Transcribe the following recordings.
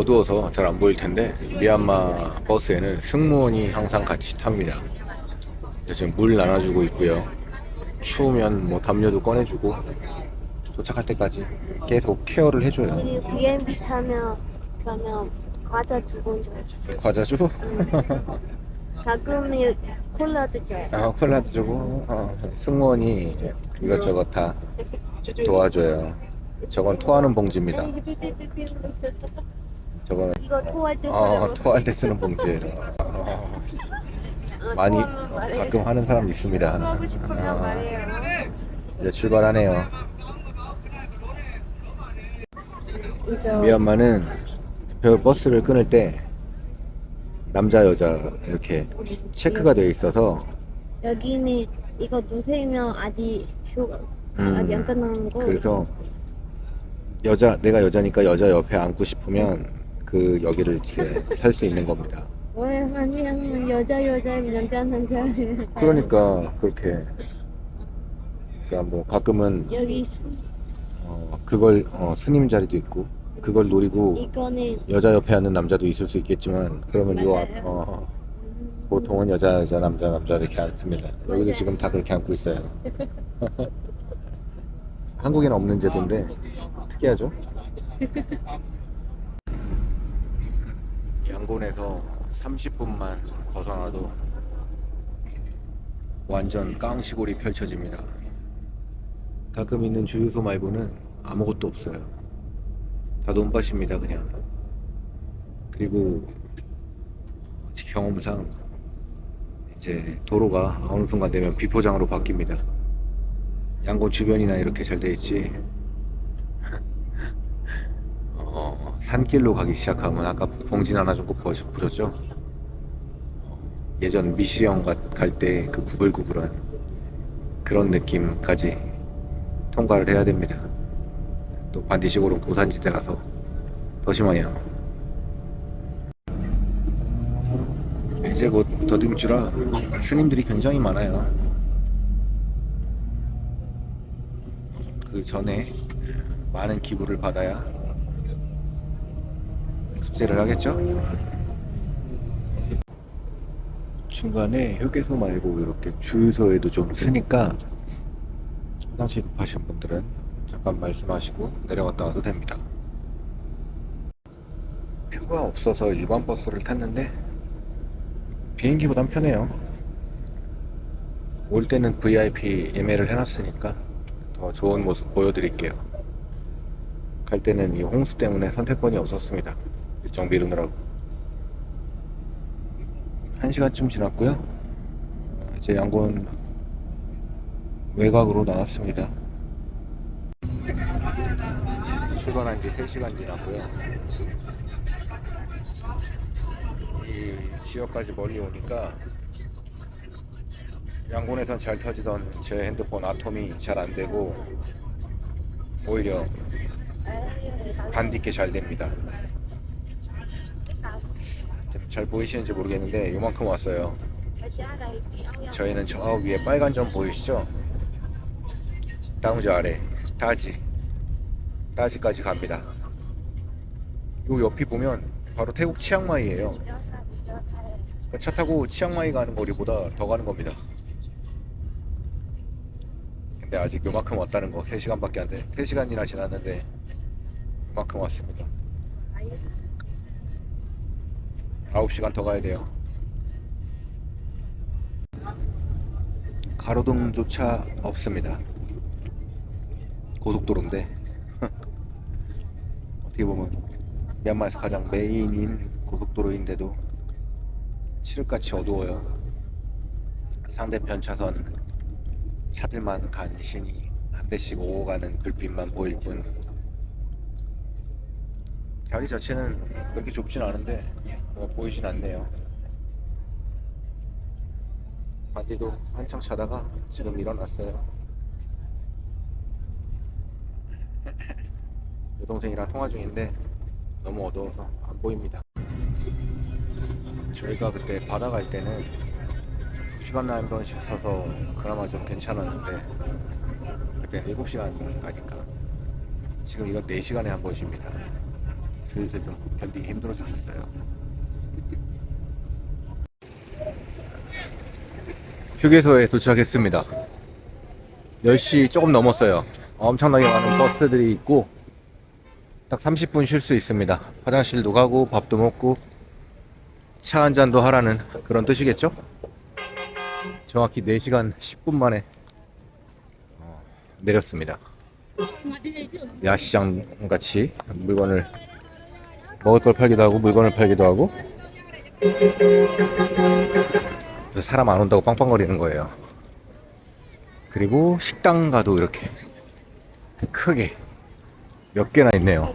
어두워서 잘 안 보일 텐데 미얀마 버스에는 승무원이 항상 같이 탑니다. 지금 물 나눠주고 있고요. 추우면 뭐 담요도 꺼내주고 도착할 때까지 계속 케어를 해줘요. 우리 BNB 타면 그러면 과자 두번 줘요. 과자 줘? 가끔 콜라도 줘요. 아, 콜라도 주고 어, 승무원이 이제 이것저것 다 도와줘요. 저건 토하는 봉지입니다. 저거는 이거 토할 때 어, 쓰는 토할 때 쓰는 봉지예요. 어, 많이 어, 가끔 하는 사람 있습니다. 하고 싶으면 어, 말해요. 이제 출발하네요. 이거 미얀마는 별 버스를 끊을 때 남자 여자 이렇게 체크가 되어 있어서 여기는 이거 누세면 아직 표가 음, 아직 안 끝난 거. 그래서 여자 내가 여자니까 여자 옆에 앉고 싶으면 그 여기를 이렇게 살수 있는 겁니다. 왜 아니야 여자 여자 남자 남자 그러니까 그렇게 그러니까 뭐 가끔은 여기 있- 어, 그걸 어, 스님 자리도 있고 그걸 노리고 이거는 여자 옆에 앉는 남자도 있을 수 있겠지만 그러면 요 앞, 맞아요. 어, 보통은 여자 여자 남자 남자 이렇게 앉습니다. 여기도. 지금 다 그렇게 앉고 있어요. 한국에는 없는 제도인데 특이하죠? 양곤에서 30분만 벗어나도 완전 깡시골이 펼쳐집니다. 가끔 있는 주유소 말고는 아무것도 없어요. 다 논밭입니다, 그냥. 그리고 경험상 이제 도로가 어느 순간 되면 비포장으로 바뀝니다. 양곤 주변이나 이렇게 잘 돼 있지. 어, 산길로 가기 시작하면 아까 봉진 하나 좀 보셨죠? 예전 미시령 갈때 그 구불구불한 그런 느낌까지 통과를 해야 됩니다. 또 반디시골은 고산지대라서 더 심해요. 이제 곧 더듬주라 스님들이 굉장히 많아요. 그 전에 많은 기부를 받아야 숙제를 하겠죠? 중간에 휴게소 말고 이렇게 주유소에도 좀 쓰니까 화장실 급하신 분들은 잠깐 말씀하시고 내려갔다 와도 됩니다. 표가 없어서 일반 버스를 탔는데 비행기보단 편해요. 올 때는 VIP 예매를 해놨으니까 더 좋은 모습 보여드릴게요. 갈 때는 이 홍수 때문에 선택권이 없었습니다. 일정 미루느라고. 1시간쯤 지났고요. 이제 양곤 외곽으로 나왔습니다. 출발한 지 3시간 지났고요. 이 지역까지 멀리 오니까 양곤에선 잘 터지던 제 핸드폰 아톰이 잘 안 되고 오히려 반디께 잘 됩니다. 좀잘 보이시는지 모르겠는데 요만큼 왔어요. 저희는 저 위에 빨간 점 보이시죠? 다음 저 아래 따지 따지까지 갑니다. 요 옆이 보면 바로 태국 치앙마이예요. 그러니까 차 타고 치앙마이 가는 거리보다 더 가는 겁니다. 근데 아직 요만큼 왔다는 거 3시간밖에 안 돼. 3시간이나 지났는데 요만큼 왔습니다. 9시간 더 가야 돼요. 가로등조차 없습니다. 고속도로인데 어떻게 보면 미얀마에서 가장 메인인 고속도로인데도 칠흑같이 어두워요. 상대편 차선 차들만 간신히 한 대씩 오고 가는 불빛만 보일 뿐 자리 자체는 그렇게 좁진 않은데 뭐 보이진 않네요. 반디도 한창 자다가 지금 일어났어요. 여동생이랑 통화 중인데 너무 어두워서 안 보입니다. 저희가 그때 바다 갈 때는 2시간 한 번씩 서서 그나마 좀 괜찮았는데 그때 7시간 가니까 지금 이건 4시간에 한 번씩입니다. 슬슬 좀 견디기 힘들어 죽겠어요. 휴게소에 도착했습니다. 10시 조금 넘었어요. 엄청나게 많은 버스들이 있고 딱 30분 쉴 수 있습니다. 화장실도 가고 밥도 먹고 차 한 잔도 하라는 그런 뜻이겠죠? 정확히 4시간 10분 만에 어, 내렸습니다. 야시장 같이 물건을 먹을 걸 팔기도 하고 물건을 팔기도 하고 그래서 사람 안 온다고 빵빵거리는 거예요. 그리고 식당 가도 이렇게 크게 몇 개나 있네요.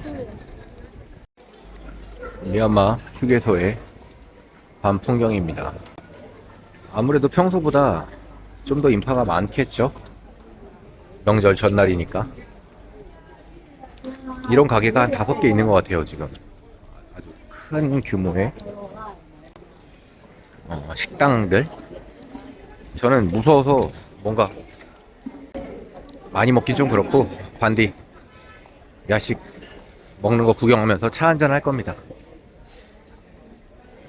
미얀마 휴게소의 밤 풍경입니다. 아무래도 평소보다 좀 더 인파가 많겠죠? 명절 전날이니까. 이런 가게가 한 다섯 개 있는 것 같아요, 지금. 아주 큰 규모의 어, 식당들. 저는 무서워서 뭔가 많이 먹긴 좀 그렇고, 반디 야식 먹는 거 구경하면서 차 한잔 할 겁니다.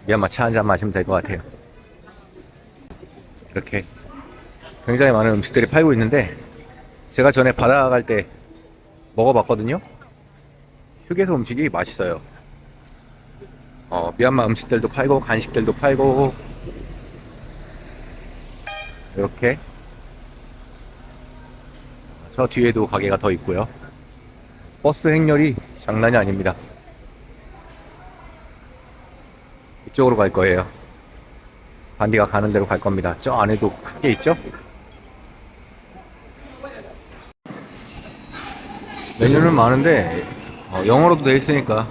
미얀마 차 한잔 마시면 될 것 같아요. 이렇게 굉장히 많은 음식들이 팔고 있는데 제가 전에 바다 갈 때 먹어봤거든요. 휴게소 음식이 맛있어요. 어, 미얀마 음식들도 팔고 간식들도 팔고 이렇게 저 뒤에도 가게가 더 있고요. 버스 행렬이 장난이 아닙니다. 이쪽으로 갈 거예요. 반디가 가는 대로 갈 겁니다. 저 안에도 크게 있죠? 메뉴는 많은데 어, 영어로도 돼 있으니까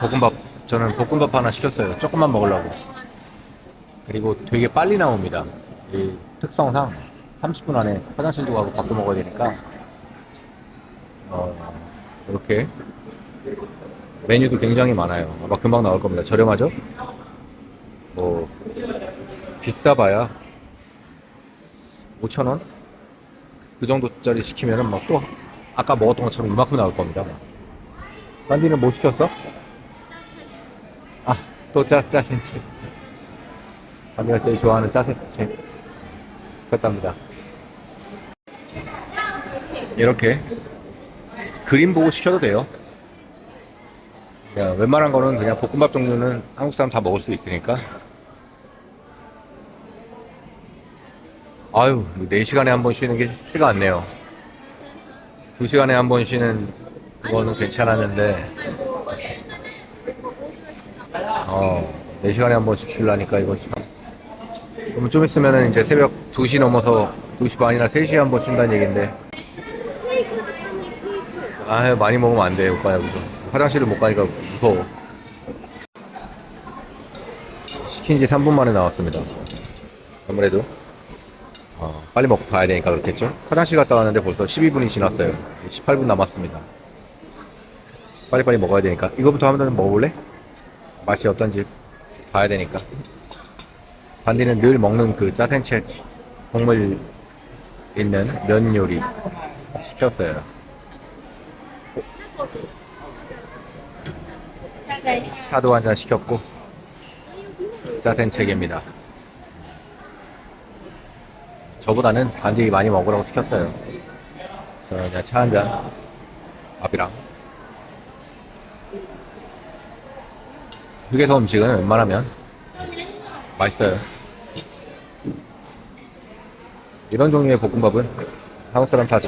볶음밥 저는 볶음밥 하나 시켰어요. 조금만 먹으려고. 그리고 되게 빨리 나옵니다. 이 특성상 30분 안에 화장실도 가고 밥도 먹어야 되니까 어, 이렇게 메뉴도 굉장히 많아요. 아마 금방 나올 겁니다. 저렴하죠? 뭐 비싸봐야 5,000원? 그 정도짜리 시키면은 막 또 아까 먹었던 것처럼 이만큼 나올 겁니다. 반디는 뭐 시켰어? 아, 또 짜, 짜센치. 반디가 제일 좋아하는 짜센치. 시켰답니다. 이렇게 그림 보고 시켜도 돼요. 그냥 웬만한 거는 그냥 볶음밥 종류는 한국 사람 다 먹을 수 있으니까. 아유, 4시간에 한 번 쉬는 게 쉽지가 않네요. 2시간에 한 번 쉬는 거는 괜찮았는데, 어, 4시간에 한 번씩 쉬려니까 이거 참. 그럼 좀 있으면은 이제 새벽 2시 넘어서 2시 반이나 3시에 한 번 쉰다는 얘기인데, 아 많이 먹으면 안 돼, 오빠 여기도. 화장실을 못 가니까 무서워. 시킨 지 3분 만에 나왔습니다. 아무래도 어, 빨리 먹고 가야 되니까 그렇겠죠? 화장실 갔다 왔는데 벌써 12분이 지났어요. 18분 남았습니다. 빨리빨리 먹어야 되니까. 이거부터 한번 먹어볼래? 맛이 어떤지 봐야 되니까. 반디는 늘 먹는 그 짜센책 국물 있는 면 요리 시켰어요. 차도 한 잔 시켰고 짜센책입니다. 저보다는 반디 많이 먹으라고 시켰어요. 저는 그냥 차 한 잔, 밥이랑. 휴게소 음식은 웬만하면 맛있어요. 이런 종류의 볶음밥은 한국 사람 다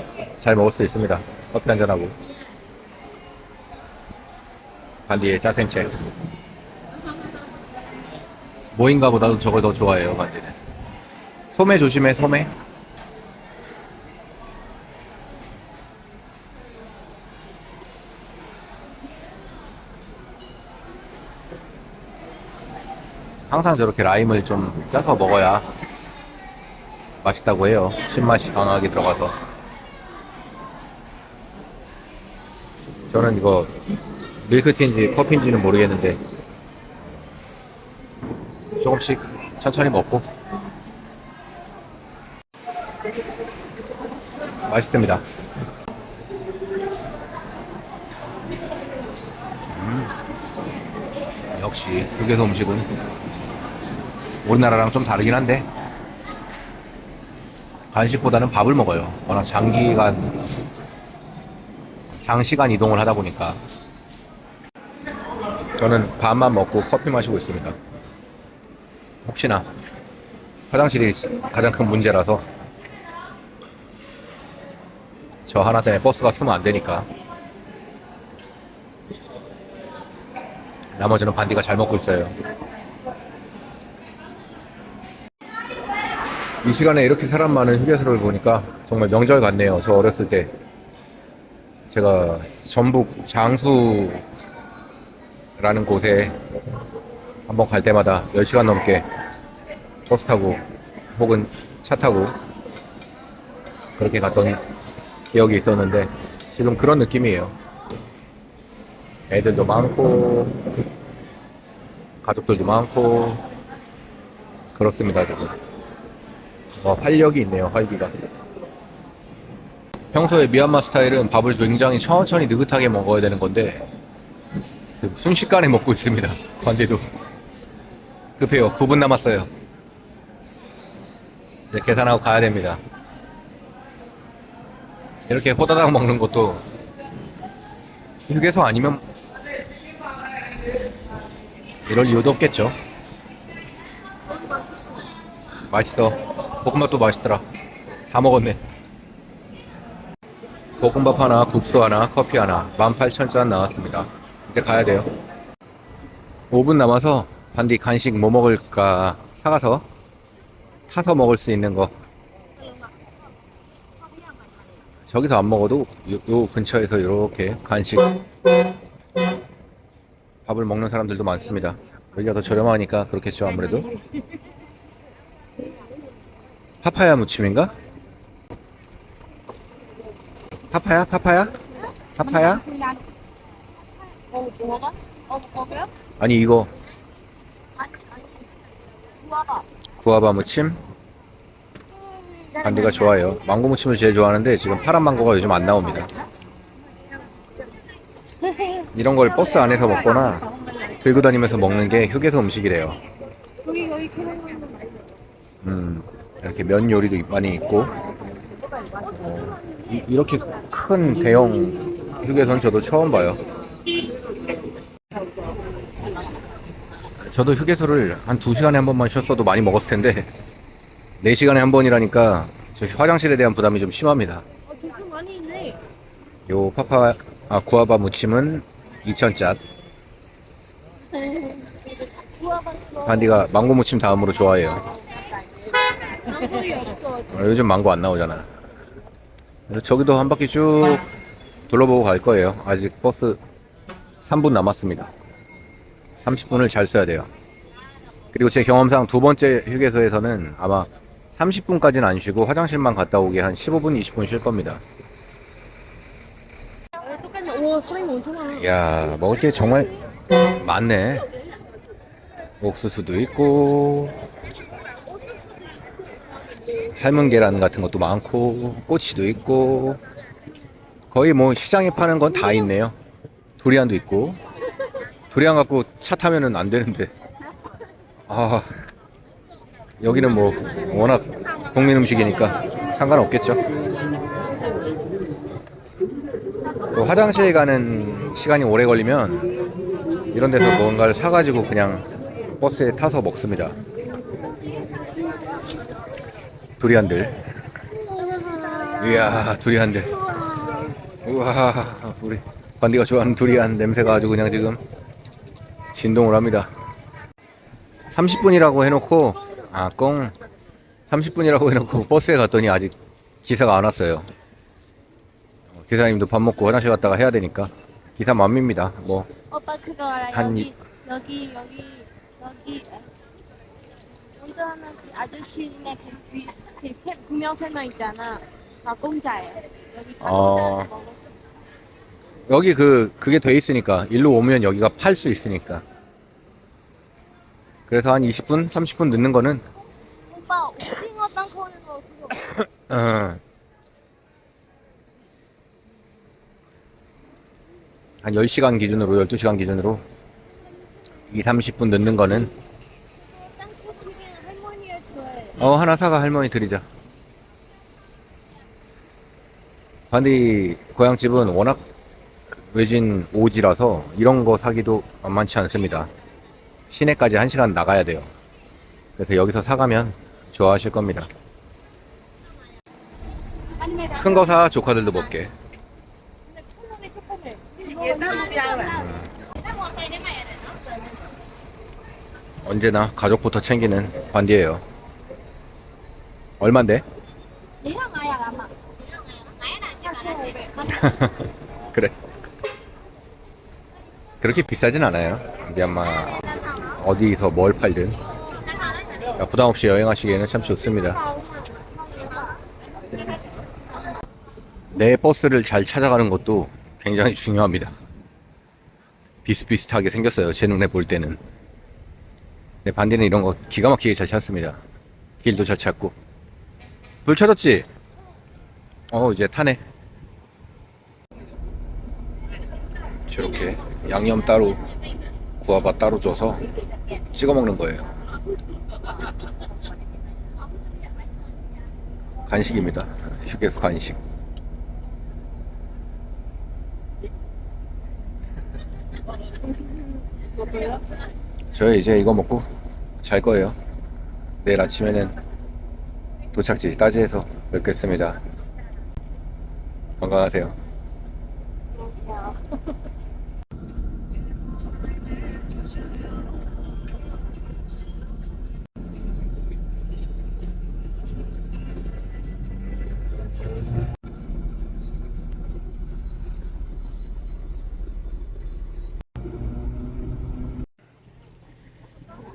잘 먹을 수 있습니다. 커피 한 잔하고. 반디의 짜생채. 모인가 보다도 저걸 더 좋아해요, 반디는. 소매 조심해, 소매. 항상 저렇게 라임을 좀 짜서 먹어야 맛있다고 해요. 신맛이 강하게 들어가서. 저는 이거 밀크티인지 커피인지는 모르겠는데 조금씩 천천히 먹고 맛있습니다. 음. 역시 휴게소 음식은 우리나라랑 좀 다르긴 한데 간식보다는 밥을 먹어요. 워낙 장기간 장시간 이동을 하다 보니까 저는 밥만 먹고 커피 마시고 있습니다. 혹시나 화장실이 가장 큰 문제라서 저 하나 때문에 버스가 쓰면 안 되니까 나머지는 반디가 잘 먹고 있어요. 이 시간에 이렇게 사람 많은 휴게소를 보니까 정말 명절 같네요. 저 어렸을 때 제가 전북 장수라는 곳에 한번 갈 때마다 10시간 넘게 버스 타고 혹은 차 타고 그렇게 갔던 기억이 있었는데 지금 그런 느낌이에요. 애들도 많고 가족들도 많고 그렇습니다 지금. 어, 활력이 있네요 활기가. 평소에 미얀마 스타일은 밥을 굉장히 천천히 느긋하게 먹어야 되는 건데 지금 순식간에 먹고 있습니다. 관제도 급해요. 9분 남았어요. 이제 계산하고 가야 됩니다. 이렇게 호다닥 먹는 것도 휴게소 아니면 이럴 이유도 없겠죠. 맛있어. 볶음밥도 맛있더라. 다 먹었네. 볶음밥 하나, 국수 하나, 커피 하나, 18,000원 나왔습니다. 이제 가야 돼요. 5분 남아서 반디 간식 뭐 먹을까 사가서 타서 먹을 수 있는 거 저기서 안 먹어도 요, 요 근처에서 이렇게 간식 밥을 먹는 사람들도 많습니다. 여기가 더 저렴하니까 그렇겠죠 아무래도. 파파야 무침인가? 파파야? 파파야? 파파야? 어, 뭐가? 어, 먹어요? 아니 이거 아니, 아니. 구워봐. 구아바 무침 반디가 좋아해요. 망고 무침을 제일 좋아하는데 지금 파란 망고가 요즘 안 나옵니다. 이런 걸 버스 안에서 먹거나 들고 다니면서 먹는 게 휴게소 음식이래요. 여기, 여기 음, 이렇게 면 요리도 많이 있고 이, 이렇게 큰 대형 휴게소는 저도 처음 봐요. 저도 휴게소를 한 2시간에 한 번만 쉬었어도 많이 먹었을 텐데 4시간에 한 번이라니까 저 화장실에 대한 부담이 좀 심합니다. 어, 되게 많이 있네. 요 파파 아 구아바 무침은 2,000짜. 구워봐. 반디가 망고 무침 다음으로 좋아해요. 없어. 어, 요즘 망고 안 나오잖아. 저기도 한 바퀴 쭉 둘러보고 갈 거예요. 아직 버스 3분 남았습니다. 30분을 잘 써야 돼요. 그리고 제 경험상 두 번째 휴게소에서는 아마 30분까지는 안 쉬고 화장실만 갔다 오게 한 15분, 20분 쉴 겁니다. 똑같네. 오, 사람이 엄청 많아. 이야, 먹을 게 정말 많네. 옥수수도 있고, 삶은 계란 같은 것도 많고, 꼬치도 있고, 거의 뭐 시장에 파는 건 다 있네요. 두리안도 있고, 두리안 갖고 차 타면은 안 되는데. 아, 여기는 뭐 워낙 국민 음식이니까 상관없겠죠. 또 화장실 가는 시간이 오래 걸리면 이런 데서 뭔가를 사가지고 그냥 버스에 타서 먹습니다. 두리안들. 이야, 두리안들. 우와, 우리 반디가 좋아하는 두리안 냄새가 아주 그냥 지금 진동을 합니다. 30분이라고 해놓고, 아, 꽁. 30분이라고 해놓고 버스에 갔더니 아직 기사가 안 왔어요. 기사님도 밥 먹고 화장실 갔다가 해야 되니까 기사 맘입니다. 뭐 오빠 그거 알아? 한 여기, 여기, 여기, 여기. 그 아저씨네 그 그두명 세 명 있잖아. 다 공짜예요. 여기 다 어. 공짜로 먹을 수 있어. 여기 그 그게 돼 있으니까 일로 오면 여기가 팔 수 있으니까. 그래서 한 20분, 30분 늦는 거는 오빠 오징어 땅콩은 거 그거 어, 한 10시간 기준으로 12시간 기준으로 2, 30분 늦는 거는 땅콩 튀긴 할머니가 좋아해. 어 하나 사가 할머니 드리자. 반디 고향집은 워낙 외진 오지라서 이런 거 사기도 만만치 않습니다. 시내까지 1시간 나가야 돼요. 그래서 여기서 사가면 좋아하실 겁니다. 큰 거 사 조카들도 먹게. 언제나 가족부터 챙기는 반디예요. 얼만데? 얘랑 아야 라마. 4,500. 그래. 그렇게 비싸진 않아요. 미얀마 어디서 뭘 팔든 야, 부담 없이 여행하시기에는 참 좋습니다. 내 버스를 잘 찾아가는 것도 굉장히 중요합니다. 비슷비슷하게 생겼어요. 제 눈에 볼 때는. 내 반디는 이런 거 기가 막히게 잘 찾습니다. 길도 잘 찾고. 불 찾았지? 어, 이제 타네. 저렇게 양념 따로 구아바 따로 줘서 찍어 먹는 거예요. 간식입니다. 휴게소 간식. 저희 이제 이거 먹고 잘 거예요. 내일 아침에는 도착지 따지에서 뵙겠습니다. 건강하세요. 안녕하세요.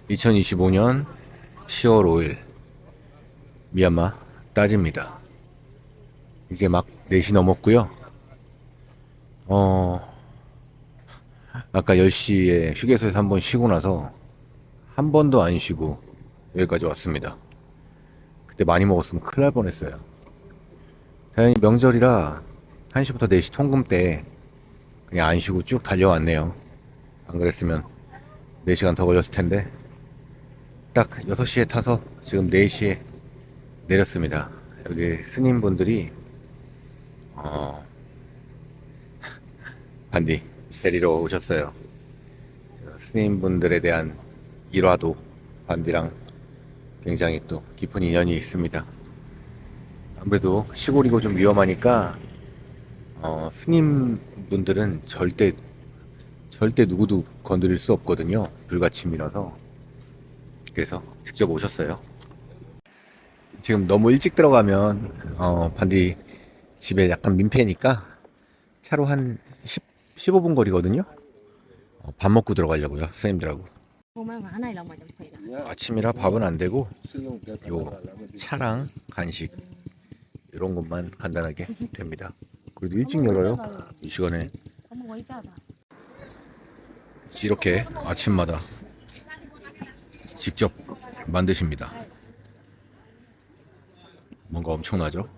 2025년 10월 5일 미얀마 따지입니다. 이제 막 4시 넘었고요. 어 아까 10시에 휴게소에서 한 번 쉬고 나서 한 번도 안 쉬고 여기까지 왔습니다. 그때 많이 먹었으면 큰일 날 뻔했어요. 다행히 명절이라 1시부터 4시 통금 때 그냥 안 쉬고 쭉 달려왔네요. 안 그랬으면 4시간 더 걸렸을 텐데 딱 6시에 타서 지금 4시에 내렸습니다. 여기 스님분들이 어 반디 데리러 오셨어요. 스님분들에 대한 일화도 반디랑 굉장히 또 깊은 인연이 있습니다. 아무래도 시골이고 좀 위험하니까 어, 스님분들은 절대 절대 누구도 건드릴 수 없거든요. 불가침이라서. 그래서 직접 오셨어요. 지금 너무 일찍 들어가면 어, 반디 집에 약간 민폐니까 차로 한 10, 15분 거리거든요. 어, 밥 먹고 들어가려고요. 선생님들하고. 아침이라 밥은 안 되고 요 차랑 간식 이런 것만 간단하게 됩니다. 그래도 일찍 열어요. 이 시간에. 이렇게 아침마다 직접 만드십니다. 뭔가 엄청나죠?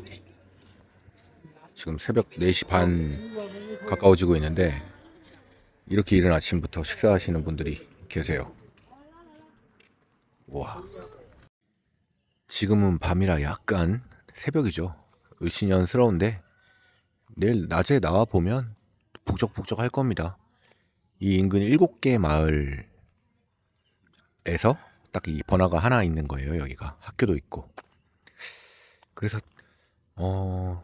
지금 새벽 4시 반 가까워지고 있는데 이렇게 이른 아침부터 식사하시는 분들이 계세요. 와. 지금은 밤이라 약간 새벽이죠. 을씨년스러운데 내일 낮에 나와 보면 북적북적 할 겁니다. 이 인근 7개 마을에서 딱 이 번화가 하나 있는 거예요, 여기가. 학교도 있고. 그래서, 어,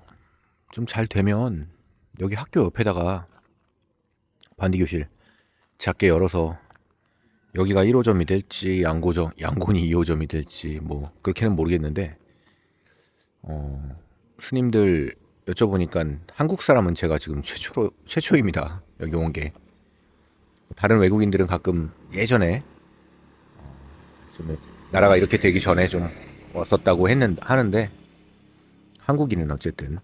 좀 잘 되면 여기 학교 옆에다가 반디 교실 작게 열어서 여기가 1호점이 될지 양고점, 양곤이 2호점이 될지 뭐 그렇게는 모르겠는데 어, 스님들 여쭤보니까 한국 사람은 제가 지금 최초로 최초입니다. 여기 온 게. 다른 외국인들은 가끔 예전에 어, 좀 나라가 이렇게 되기 전에 좀 왔었다고 했는 하는데 한국인은 어쨌든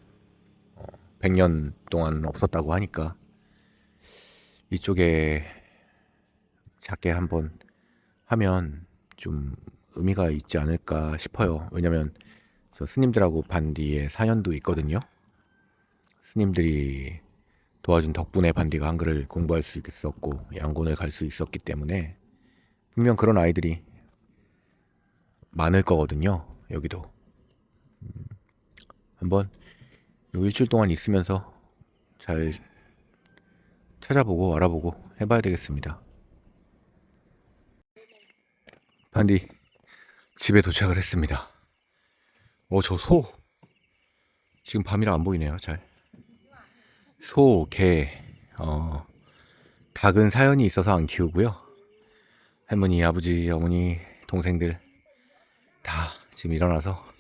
어, 100년 동안 없었다고 하니까 이쪽에 작게 한번 하면 좀 의미가 있지 않을까 싶어요. 왜냐면 저 스님들하고 반디에 사연도 있거든요. 스님들이 도와준 덕분에 반디가 한글을 공부할 수 있었고 양곤을 갈 수 있었기 때문에 분명 그런 아이들이 많을 거거든요. 여기도. 음, 한번 요 일주일 동안 있으면서 잘 찾아보고 알아보고 해봐야 되겠습니다. 반디 집에 도착을 했습니다. 어, 저 소. 지금 밤이라 안 보이네요, 잘. 소, 개, 어, 닭은 사연이 있어서 안 키우고요. 할머니, 아버지, 어머니, 동생들 다 지금 일어나서 아,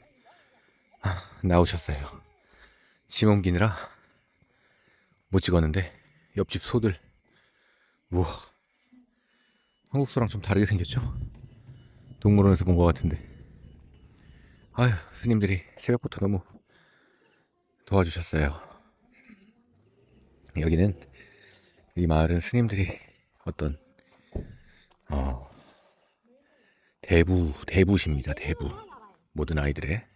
나오셨어요. 짐 옮기느라 못 찍었는데 옆집 소들. 우와. 한국 소랑 좀 다르게 생겼죠? 동물원에서 본 것 같은데. 아휴 스님들이 새벽부터 너무 도와주셨어요. 여기는 이 마을은 스님들이 어떤 어 대부 대부십니다 대부. 모든 아이들의